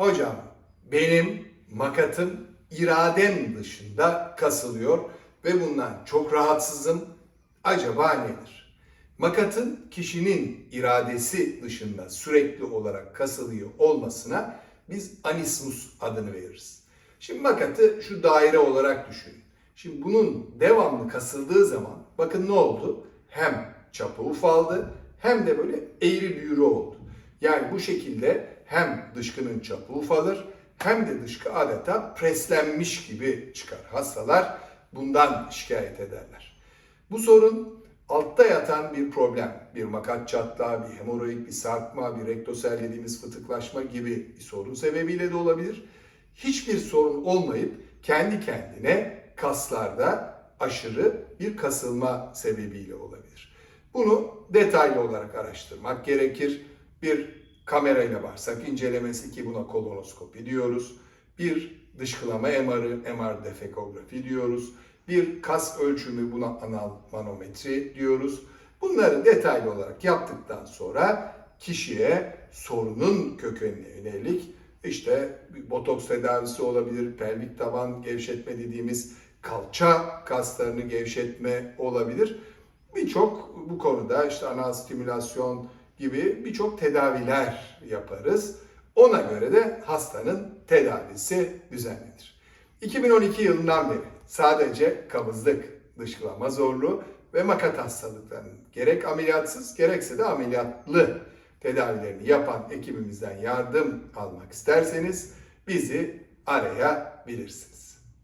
Hocam benim makatım iradem dışında kasılıyor ve bundan çok rahatsızım. Acaba nedir? Makatın kişinin iradesi dışında sürekli olarak kasılıyor olmasına biz anismus adını veririz. Şimdi makatı şu daire olarak düşünün. Şimdi bunun devamlı kasıldığı zaman bakın ne oldu? Hem çapı ufaldı hem de böyle eğri büğrü oldu. Yani bu şekilde hem dışkının çapı ufalır hem de dışkı adeta preslenmiş gibi çıkar. Hastalar bundan şikayet ederler. Bu sorun altta yatan bir problem. Bir makat çatlağı, bir hemoroid, bir sarkma, bir rektosel dediğimiz fıtıklaşma gibi bir sorun sebebiyle de olabilir. Hiçbir sorun olmayıp kendi kendine kaslarda aşırı bir kasılma sebebiyle olabilir. Bunu detaylı olarak araştırmak gerekir. Bir kamerayla bağırsak incelemesi ki buna kolonoskopi diyoruz. Bir dışkılama MR'ı, MR defekografi diyoruz. Bir kas ölçümü buna anal manometri diyoruz. Bunları detaylı olarak yaptıktan sonra kişiye sorunun kökenine yönelik işte botoks tedavisi olabilir, pelvik taban gevşetme dediğimiz kalça kaslarını gevşetme olabilir. Birçok bu konuda işte anal stimülasyon gibi birçok tedaviler yaparız. Ona göre de hastanın tedavisi düzenlenir. 2012 yılından beri sadece kabızlık, dışkılama zorluğu ve makat hastalıklarının gerek ameliyatsız gerekse de ameliyatlı tedavilerini yapan ekibimizden yardım almak isterseniz bizi arayabilirsiniz.